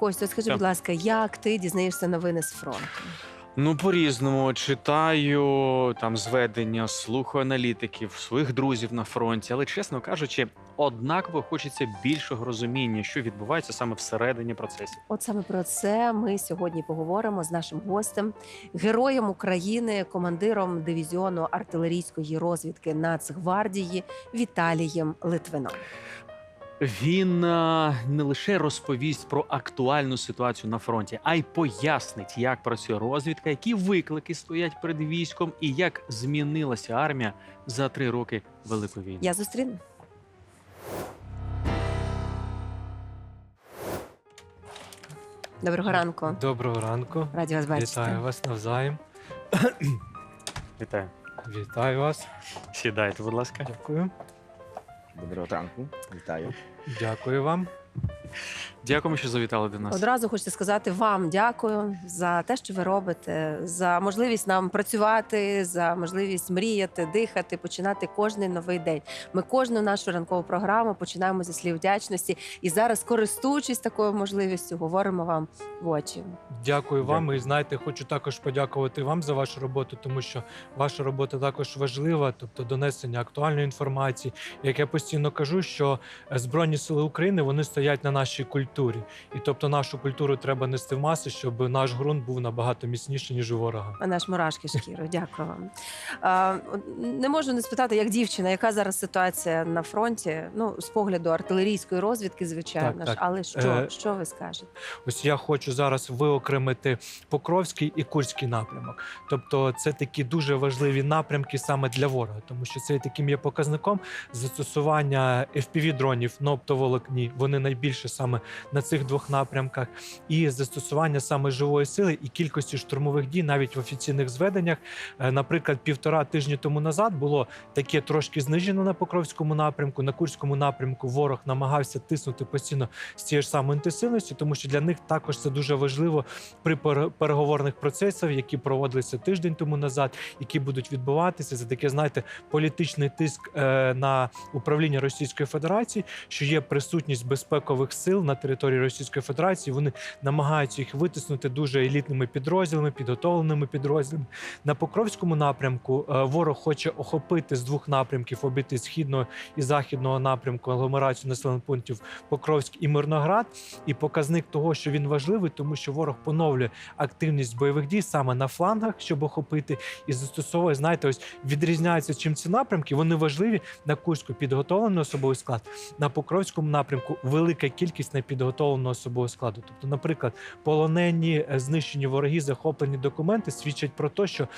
Костю, скажи, будь ласка, як ти дізнаєшся новини з фронту? Ну, по-різному читаю там зведення, слухаю аналітиків, своїх друзів на фронті, але чесно кажучи, однаково хочеться більшого розуміння, що відбувається саме всередині процесів. От саме про це ми сьогодні поговоримо з нашим гостем, героєм України, командиром дивізіону артилерійської розвідки Нацгвардії Віталієм Литвином. Він е, не лише розповість про актуальну ситуацію на фронті, а й пояснить, як працює розвідка, які виклики стоять перед військом, і як змінилася армія за три роки Великої війни. Я зустріну. Доброго ранку. Доброго ранку. Раді вас бачити. Вітаю вас навзаєм. Вітаю. Вітаю вас. Сідайте, будь ласка. Дякую. Доброго ранку, вітаю. Дякую вам. Дякуємо, що завітали до нас. Одразу хочеться сказати вам дякую за те, що ви робите, за можливість нам працювати, за можливість мріяти, дихати, починати кожний новий день. Ми кожну нашу ранкову програму починаємо зі слів вдячності. І зараз, користуючись такою можливістю, говоримо вам в очі. Дякую вам. Дякую. І знаєте, хочу також подякувати вам за вашу роботу, тому що ваша робота також важлива, тобто донесення актуальної інформації. Як я постійно кажу, що Збройні сили України вони стоять на нашій культурі, і тобто нашу культуру треба нести в маси, щоб наш ґрунт був набагато міцніший, ніж у ворога. А Наш мурашки шкіру. Дякую вам. А, не можу не спитати, як дівчина, яка зараз ситуація на фронті? Ну, з погляду артилерійської розвідки, звичайно Так, ж, так. але що, Е, що ви скажете? Ось я хочу зараз виокремити Покровський і Курський напрямок. Тобто, це такі дуже важливі напрямки саме для ворога, тому що це таким є показником застосування fpv дронів на оптоволокні. Вони найбільше саме на цих двох напрямках, і застосування саме живої сили і кількості штурмових дій, навіть в офіційних зведеннях. Е, Наприклад, півтора тижні тому назад було таке трошки знижено на Покровському напрямку. На Курському напрямку ворог намагався тиснути постійно з тією ж самою інтенсивністю, тому що для них також це дуже важливо при пере- переговорних процесах, які проводилися тиждень тому назад, які будуть відбуватися. Це таке, знаєте, політичний тиск е, на управління Російської Федерації, що є присутність безпекових сил на території Російської Федерації. Вони намагаються їх витиснути дуже елітними підрозділами, підготовленими підрозділами. На Покровському напрямку е, ворог хоче охопити з двох напрямків, обійти східного і західного напрямку агломерацію населених пунктів Покровськ і Мирноград. І показник того, що він важливий, тому що ворог поновлює активність бойових дій саме на флангах, щоб охопити, і застосовує, знаєте, ось відрізняються чим ці напрямки. Вони важливі на Курську підготовлений особовий склад, на Покровському напрямку велика кількість непідготовленого особового складу. Тобто, наприклад, полонені, е, знищені вороги, захоплені документи свідчать про те, що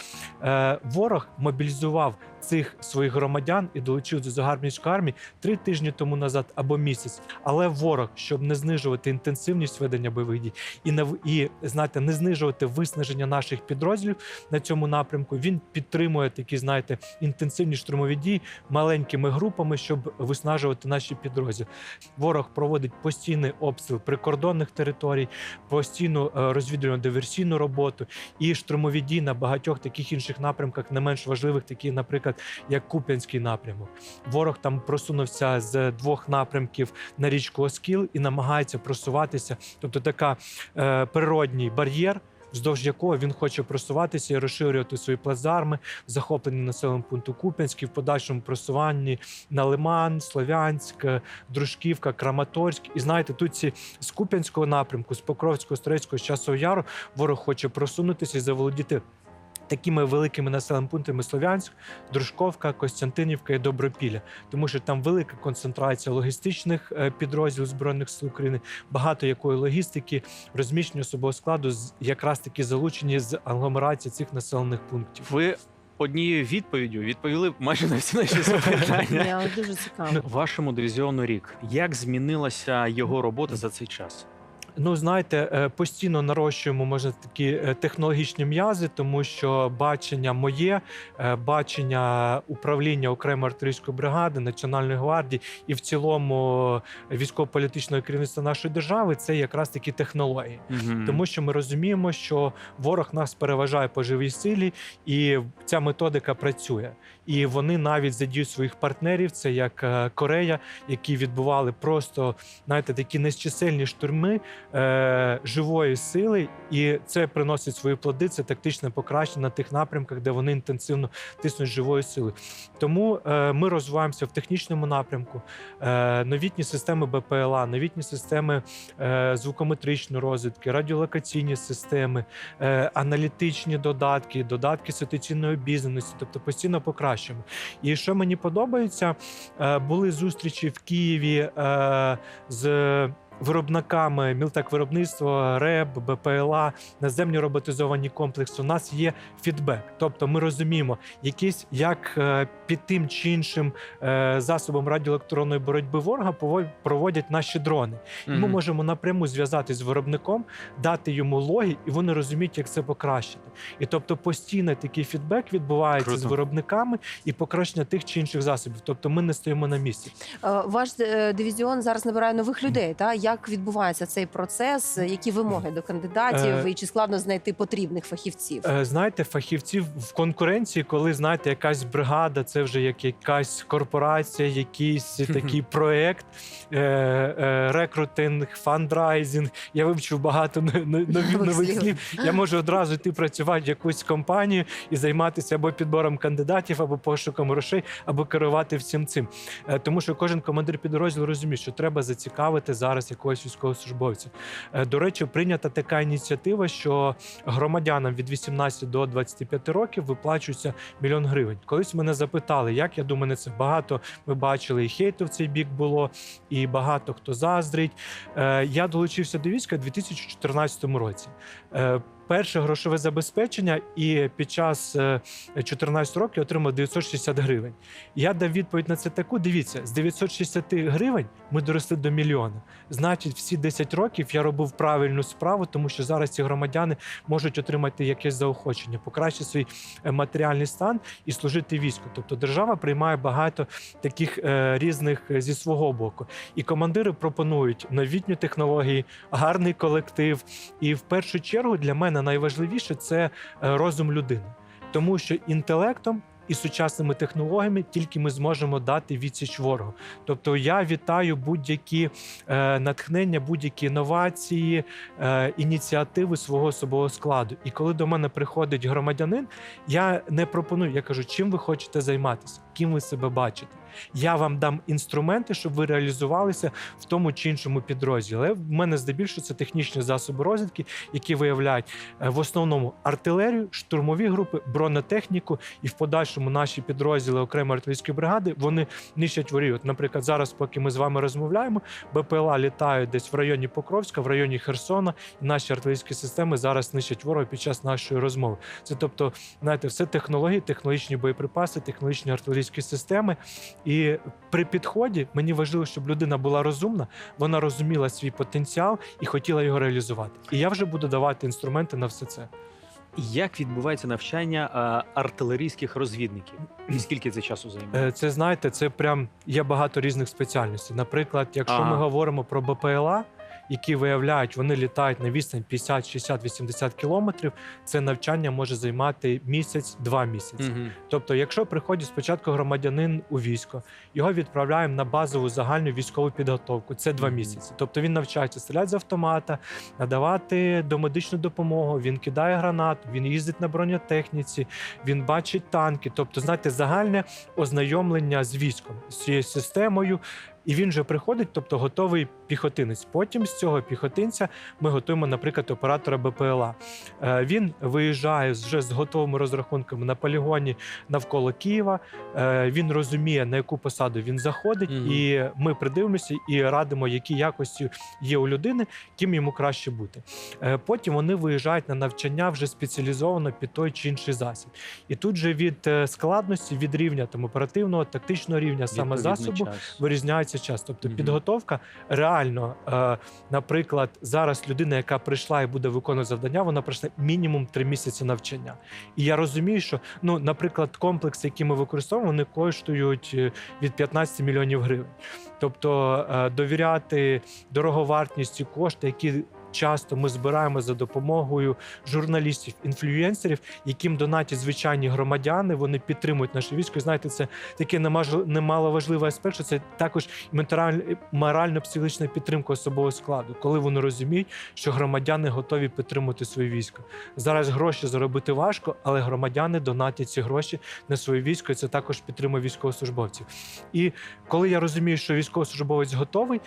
е, ворог мобілізував цих своїх громадян і долучив до загарбницької армії три тижні тому назад або місяць. Але ворог, щоб не знижувати інтенсивність ведення бойових дій і не і знаєте, не знижувати виснаження наших підрозділів на цьому напрямку, він підтримує такі, знаєте, інтенсивні штурмові дії маленькими групами, щоб виснажувати наші підрозділи. Ворог проводить постійний обстріл прикордонних територій, постійну е, розвідувальну диверсійну роботу і штурмові дії на багатьох таких інших напрямках, не менш важливих, такі, наприклад, як Куп'янський напрямок. Ворог там просунувся з двох напрямків на річку Оскіл і намагається просуватися. Тобто, така е, природній бар'єр. Вздовж якого він хоче просуватися і розширювати свої плацдарми, захоплені населеним пункту Куп'янський, в подальшому просуванні на Лиман, Слов'янськ, Дружківка, Краматорськ. І знаєте, тут ці з Куп'янського напрямку, з Покровського, Стрецького, з Часового Яру ворог хоче просунутися і заволодіти. Такими великими населеними пунктами Слов'янськ, Дружковка, Костянтинівка і Добропілля, тому що там велика концентрація логістичних е, підрозділів збройних сил України, багато якої логістики, розміщення особового складу з- якраз таки залучені з агломерації цих населених пунктів. Ви однією відповіддю відповіли майже на всі наші запитання. Дуже цікаво. Вашому дивізіону рік. Як змінилася його робота за цей час? Ну, знаєте, е, постійно нарощуємо може такі е, технологічні м'язи, тому що бачення моє, е, бачення управління окремої артилерійської бригади, Національної гвардії і в цілому військово-політичного керівництва нашої держави це якраз такі технології. Мгм. Тому що ми розуміємо, що ворог нас переважає по живій силі, і ця методика працює. І вони навіть задіють своїх партнерів, це як Корея, які відбували просто знаєте, такі незчисельні штурми е, живої сили, і це приносить свої плоди. Це тактичне покращення на тих напрямках, де вони інтенсивно тиснуть живою силою. Тому е, ми розвиваємося в технічному напрямку, е, новітні системи БПЛА, новітні системи е, звукометричної розвідки, радіолокаційні системи, е, аналітичні додатки, додатки ситуаційної обізнаності, тобто постійно покращуємо. І що мені подобається, е, були зустрічі в Києві е, з. Виробниками мілтек виробництва, РЕБ, БПЛА, наземні роботизовані комплекси. У нас є фідбек. Тобто ми розуміємо, якісь як е, під тим чи іншим е, засобом радіоелектронної боротьби ворога проводять наші дрони. І ми можемо напряму зв'язатись з виробником, дати йому логи, і вони розуміють, як це покращити. І тобто постійно такий фідбек відбувається з виробниками і покращення тих чи інших засобів. Тобто ми не стоїмо на місці. Е, Ваш дивізіон зараз набирає нових людей. Та як відбувається цей процес? Які вимоги до кандидатів? Е, І чи складно знайти потрібних фахівців? Е, Знаєте, фахівців в конкуренції, коли знаєте, якась бригада, це вже як якась корпорація, якийсь такий проект, е, рекрутинг, фандрайзинг. Я вивчив багато Нових нових слів. Я можу одразу йти працювати в якусь компанію і займатися або підбором кандидатів, або пошуком грошей, або керувати всім цим. Тому що кожен командир підрозділу розуміє, що треба зацікавити зараз якогось військовослужбовця. Е, До речі, прийнята така ініціатива, що громадянам від 18 до 25 років виплачується мільйон гривень. Колись мене запитали, як я думаю, не це багато. Ми бачили і хейту в цей бік було, і багато хто заздрить. Е, Я долучився до війська у 2014 році. Е, Перше грошове забезпечення, і під час е, 14 років отримав 960 гривень. Я дав відповідь на це таку: дивіться, з 960 гривень ми доросли до мільйона. Значить, всі 10 років я робив правильну справу, тому що зараз ці громадяни можуть отримати якесь заохочення, покращити свій е, матеріальний стан і служити війську. Тобто держава приймає багато таких е, різних е, зі свого боку. І командири пропонують новітні технології, гарний колектив. І в першу чергу для мене найважливіше це е, розум людини, тому що інтелектом. І сучасними технологіями тільки ми зможемо дати відсіч ворогу. Тобто я вітаю будь-які е, натхнення, будь-які інновації, е, ініціативи свого особового складу. І коли до мене приходить громадянин, я не пропоную, я кажу, чим ви хочете займатися, ким ви себе бачите. Я вам дам інструменти, щоб ви реалізувалися в тому чи іншому підрозділі. Але в мене здебільшого це технічні засоби розвідки, які виявляють е, в основному артилерію, штурмові групи, бронетехніку, і в подальшому наші підрозділи окремої артилерійської бригади вони нищать ворів. От, Наприклад, зараз, поки ми з вами розмовляємо, БПЛА літають десь в районі Покровська, в районі Херсона, і наші артилерійські системи зараз нищать ворога під час нашої розмови. Це тобто, знаєте, все технології, технологічні боєприпаси, технологічні артилерійські системи. І при підході мені важливо, щоб людина була розумна, вона розуміла свій потенціал і хотіла його реалізувати. І я вже буду давати інструменти на все це. Як відбувається навчання е, артилерійських розвідників? І скільки це часу займає? Е, Це знаєте, це прям є багато різних спеціальностей. Наприклад, якщо Ага. ми говоримо про БПЛА, які виявляють, вони літають на відстань 50, 60, 80 кілометрів. Це навчання може займати місяць-два місяці. Мгм. Тобто, якщо приходить спочатку громадянин у військо, його відправляємо на базову загальну військову підготовку. Це два Мгм. місяці. Тобто він навчається стріляти з автомата, надавати домедичну допомогу. Він кидає гранат, він їздить на бронетехніці, він бачить танки. Тобто, знаєте, загальне ознайомлення з військом, з цією системою. І він вже приходить, тобто готовий піхотинець. Потім з цього піхотинця ми готуємо, наприклад, оператора БПЛА. Е, Він виїжджає вже з готовими розрахунками на полігоні навколо Києва. Е, Він розуміє, на яку посаду він заходить, Мгм. і ми придивимося і радимо, які якості є у людини, ким йому краще бути. Е, Потім вони виїжджають на навчання вже спеціалізовано під той чи інший засіб. І тут же від складності, від рівня там оперативного, тактичного рівня, саме засобу, час. Вирізняється час. Тобто Мгм. підготовка реально, е, наприклад, зараз людина, яка прийшла і буде виконувати завдання, вона пройшла мінімум три місяці навчання. І я розумію, що ну, наприклад, комплекси, які ми використовуємо, вони коштують е, від 15 мільйонів гривень. Тобто е, довіряти дороговартністю кошти, які часто ми збираємо за допомогою журналістів, інфлюенсерів, яким донатять звичайні громадяни. Вони підтримують наше військо. І знаєте, це немаж- немаловажливий аспект, що це також морально-психологічна підтримка особового складу, коли вони розуміють, що громадяни готові підтримувати своє військо. Зараз гроші заробити важко, але громадяни донатять ці гроші на своє військо, і це також підтримує військовослужбовців. І коли я розумію, що військовослужбовець готовий,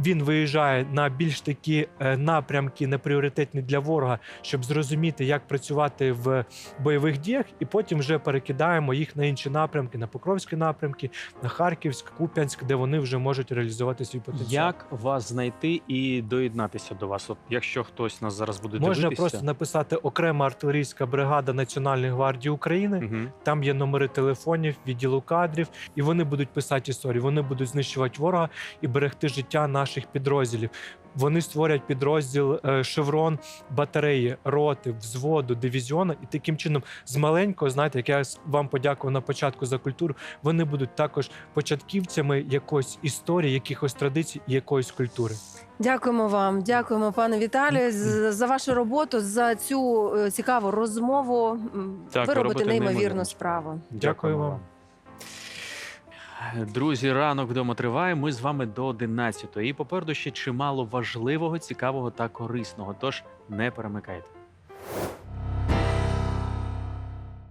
він виїжджає на більш такі е, напрямки, непріоритетні для ворога, щоб зрозуміти, як працювати в бойових діях, і потім вже перекидаємо їх на інші напрямки, на Покровські напрямки, на Харківськ, Куп'янськ, де вони вже можуть реалізувати свій потенціал. Як вас знайти і доєднатися до вас? От якщо хтось нас зараз буде Можна дивитися, просто написати окрема артилерійська бригада Національної гвардії України. Мгм. Там є номери телефонів, відділу кадрів, і вони будуть писати історії. Вони будуть знищувати ворога і берегти життя наших підрозділів. Вони створять підрозділ е, шеврон батареї, роти, взводу, дивізіону, і таким чином з маленького, знаєте, як я вам подякував на початку за культуру. Вони будуть також початківцями якоїсь історії, якихось традицій якоїсь культури. Дякуємо вам, дякуємо, пане Віталію, за вашу роботу, за цю е, цікаву розмову. Так, ви робите неймовірну справу. Дякую вам. Друзі, ранок вдома триває. Ми з вами до 11 І попереду ще чимало важливого, цікавого та корисного. Тож не перемикайте.